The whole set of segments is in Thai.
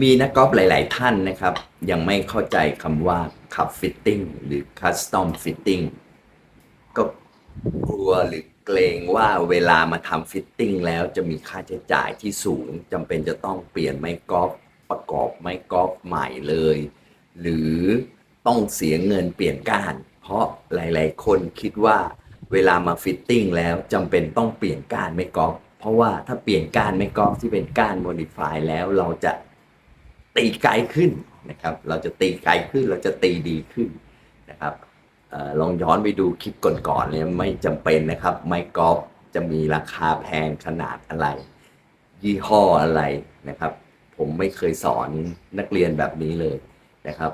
มีนักกอล์ฟหลาย ๆ ท่านนะครับ ยังไม่เข้าใจคำว่าขับฟิตติ้งหรือคัสตอมฟิตติ้งก็กลัวหรือเกรงว่าเวลามาทำฟิตติ้งแล้วจะมีค่าใช้จ่ายที่สูงจำเป็นจะต้องเปลี่ยนไม้กอล์ฟประกอบไม้กอล์ฟใหม่เลย หรือต้องเสียเงินเปลี่ยนก้าน เพราะหลาย ๆ คนคิดว่าเวลามาฟิตติ้งแล้วจำเป็นต้องเปลี่ยนก้านไม้กอล์ฟเพราะว่าถ้าเปลี่ยนก้านไม้กอล์ฟที่เป็นก้านโมดิฟายแล้วเราจะ ตีไกลขึ้นนะครับ เราจะตีไกลขึ้นเราจะตีดีขึ้นนะครับออลองย้อนไปดูคลิปก่อนๆเนี่ยไม่จำเป็นนะครับ ไม้กอล์ฟจะมีราคาแพงขนาดอะไร ยี่ห้ออะไรนะครับ ผมไม่เคยสอนนักเรียนแบบนี้เลยนะครับ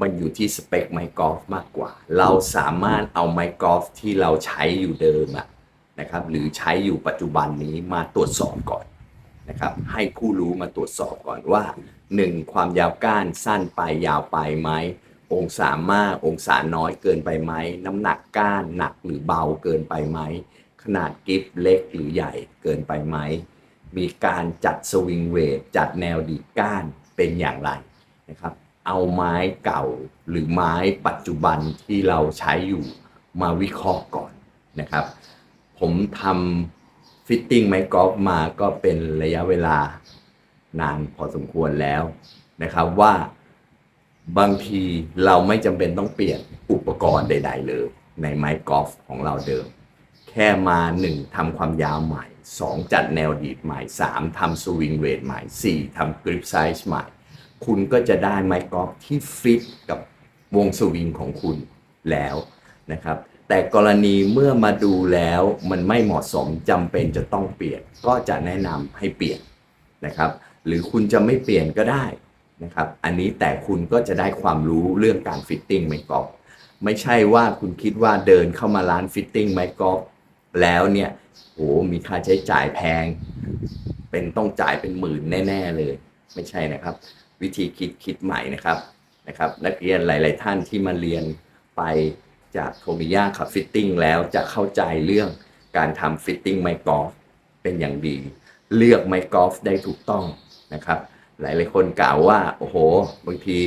มันอยู่ที่สเปคไม้กอล์ฟมากกว่า เราสามารถเอาไม้กอล์ฟที่เราใช้อยู่เดิมอะนะครับ หรือใช้อยู่ปัจจุบันนี้มาตรวจสอบก่อน นะครับให้ผู้รู้มาตรวจสอบก่อนว่า 1. ความยาวก้านสั้นไปยาวไปไหมองศามากองศาน้อยเกินไปไหมน้ำหนักก้านหนักหรือเบาเกินไปไหมขนาดกิฟเล็กหรือใหญ่เกินไปไหมมีการจัดสวิงเวทจัดแนวดีก้านเป็นอย่างไรนะครับเอาไม้เก่าหรือไม้ปัจจุบันที่เราใช้อยู่มาวิเคราะห์ก่อนนะครับ ผมทำ ฟิตติ้งไม้กอล์ฟมาก็เป็นระยะเวลานานพอสมควรแล้วนะครับว่าบางทีเราไม่จำเป็นต้องเปลี่ยนอุปกรณ์ใด ๆ เลย ในไม้กอล์ฟของเราเดิม แค่มา 1ทำความยาวใหม่ 2 จัดแนวดีดใหม่ 3ทำสวิงเวทใหม่ 4ทำกริปไซส์ใหม่ คุณก็จะได้ไม้กอล์ฟที่ฟิตกับวงสวิงของคุณแล้วนะครับ แต่กรณีเมื่อมาดูแล้วมันไม่เหมาะสมจำเป็นจะต้องเปลี่ยน ก็จะแนะนำให้เปลี่ยนนะครับ หรือคุณจะไม่เปลี่ยนก็ได้นะครับ อันนี้แต่คุณก็จะได้ความรู้เรื่องการฟิตติ้งไม้กอล์ฟไม่ใช่ว่าคุณคิดว่าเดินเข้ามาร้านฟิตติ้งไม้กอล์ฟแล้วเนี่ยโหมีค่าใช้จ่ายแพง เป็นต้องจ่ายเป็นหมื่นแน่ ๆ เลย ไม่ใช่นะครับ วิธีคิดคิดใหม่นะครับนะครับ นักเรียนหลาย ๆ ท่านที่มาเรียนไป จากโทมิยาขับฟิตติ้งแล้วจะเข้าใจเรื่องการทำฟิตติ้งไม้กอล์ฟเป็นอย่างดี เลือกไม้กอล์ฟได้ถูกต้องนะครับ หลายๆคนกล่าวว่า โอ้โห บางที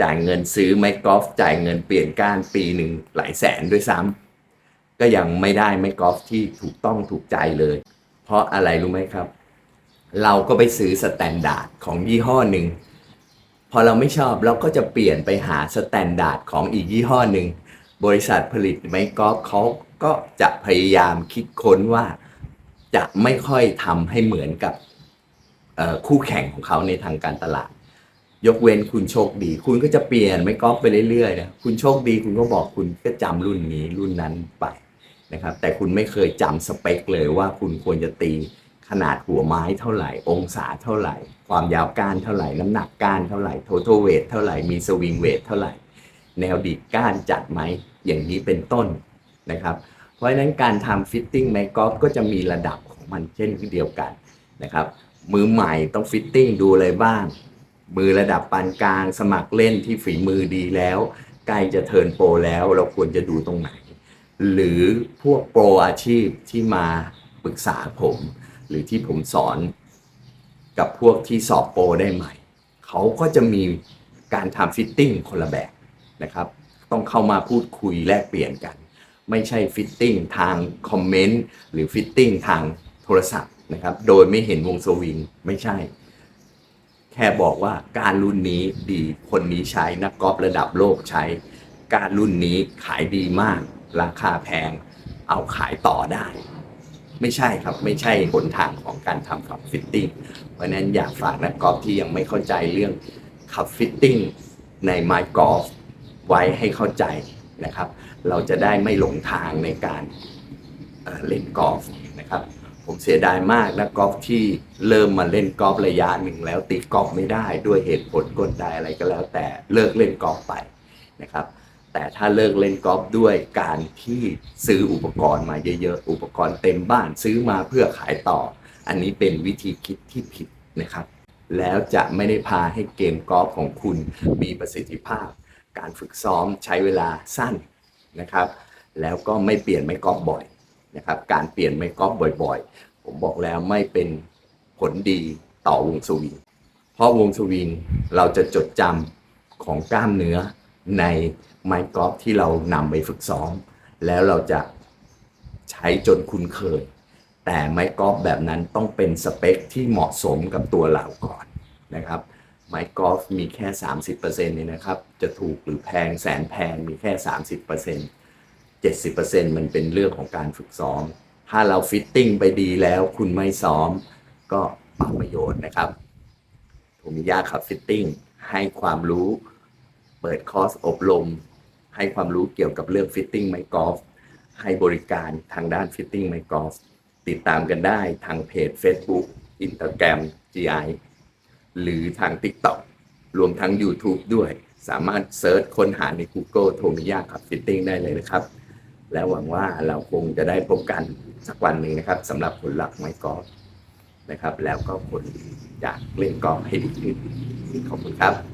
จ่ายเงินซื้อไม้กอล์ฟจ่ายเงินเปลี่ยนก้านปีหนึ่งหลายแสนด้วยซ้ำก็ยังไม่ได้ไม้กอล์ฟที่ถูกต้องถูกใจเลย เพราะอะไรรู้ไหมครับ เราก็ไปซื้อสแตนดาร์ดของยี่ห้อหนึ่งพอเราไม่ชอบเราก็จะเปลี่ยนไปหาสแตนดาร์ดของอีกยี่ห้อหนึ่ง บริษัทผลิตไม้กอล์ฟเขาก็จะพยายามคิดค้นว่าจะไม่ค่อยทำให้เหมือนกับคู่แข่งของเขาในทางการตลาด ยกเว้นคุณโชคดี คุณก็จะเปลี่ยนไม้กอล์ฟไปเรื่อยๆนะคุณโชคดีคุณก็บอกคุณก็จำรุ่นนี้รุ่นนั้นไปนะครับแต่คุณไม่เคยจำสเปคเลยว่าคุณควรจะตีขนาดหัวไม้เท่าไหร่ องศาเท่าไหร่ ความยาวก้านเท่าไหร่ น้ำหนักก้านเท่าไหร่ total weight เท่าไหร่ มีสวิงเวทเท่าไหร่ แนวดีดก้านจัดไหม อย่างนี้เป็นต้นนะครับ เพราะฉะนั้นการทำฟิตติ้งไม้กอล์ฟก็จะมีระดับของมันเช่นเดียวกันนะครับ มือใหม่ต้องฟิตติ้งดูอะไรบ้าง มือระดับปานกลางสมัครเล่นที่ฝีมือดีแล้วใกล้จะเทิร์นโปรแล้วเราควรจะดูตรงไหน หรือพวกโปรอาชีพที่มาปรึกษาผม หรือที่ผมสอนกับพวกที่สอบโปรได้ใหม่ เขาก็จะมีการทำฟิตติ้งคนละแบบนะครับ ต้องเข้ามาพูดคุยแลกเปลี่ยนกัน ไม่ใช่ฟิตติ้งทางคอมเมนต์หรือฟิตติ้งทางโทรศัพท์นะครับโดยไม่เห็นวงสวิงไม่ใช่ แค่บอกว่าการรุ่นนี้ดีคนนี้ใช้นักกอล์ฟระดับโลกใช้ การรุ่นนี้ขายดีมาก ราคาแพงเอาขายต่อได้ ไม่ใช่ครับไม่ใช่หนทางของการทำขับฟิตติ้งเพราะนั้นอยากฝากนักกอล์ฟที่ยังไม่เข้าใจเรื่องขับฟิตติ้งในไม้กอล์ฟ ไว้ให้เข้าใจนะครับ เราจะได้ไม่หลงทางในการเอ่อเล่นกอล์ฟนะครับ ผมเสียดายมากนะกอล์ฟที่เริ่มมาเล่นกอล์ฟระยะหนึ่งแล้วตีกอล์ฟไม่ได้ด้วยเหตุผลกลใดอะไรก็แล้วแต่เลิกเล่นกอล์ฟไปนะครับ แต่ถ้าเลิกเล่นกอล์ฟด้วยการที่ซื้ออุปกรณ์มาเยอะๆ อุปกรณ์เต็มบ้านซื้อมาเพื่อขายต่อ อันนี้เป็นวิธีคิดที่ผิดนะครับ แล้วจะไม่ได้พาให้เกมกอล์ฟของคุณมีประสิทธิภาพ การฝึกซ้อมใช้เวลาสั้นนะครับ แล้วก็ไม่เปลี่ยนไม้กอล์ฟบ่อยนะครับ การเปลี่ยนไม้กอล์ฟบ่อยๆ ผมบอกแล้วไม่เป็นผลดีต่อวงสวิง เพราะวงสวิงเราจะจดจำของกล้ามเนื้อในไม้กอล์ฟที่เรานำไปฝึกซ้อม แล้วเราจะใช้จนคุ้นเคย แต่ไม้กอล์ฟแบบนั้นต้องเป็นสเปคที่เหมาะสมกับตัวเราก่อนนะครับ ไม้กอล์ฟมีแค่ 30%เนี่ยนะครับ จะถูกหรือแพงแสนแพงมีแค่ 30% 70%มันเป็นเรื่องของการฝึกซ้อม ถ้าเราฟิตติ้งไปดีแล้วคุณไม่ซ้อม ก็เปล่าประโยชน์นะครับผมมียาขับฟิตติ้งให้ความรู้ เปิดคอร์สอบรม ให้ความรู้เกี่ยวกับเรื่องฟิตติ้งไม้กอล์ฟให้บริการทางด้านฟิตติ้งไม้กอล์ฟติดตามกันได้ทางเพจ Facebook Instagram GI หรือทาง TikTok รวมทั้ง YouTube ด้วย สามารถเซิร์ชค้นหาใน Google โทมิยาขับฟิตติ้งได้เลยนะครับ และหวังว่าเราคงจะได้พบกันสักวันหนึ่งนะครับสำหรับผลลัพธ์ไม้กอล์ฟนะครับ แล้วก็คนอยากเล่นกอล์ฟให้ดีขึ้นขอบคุณครับ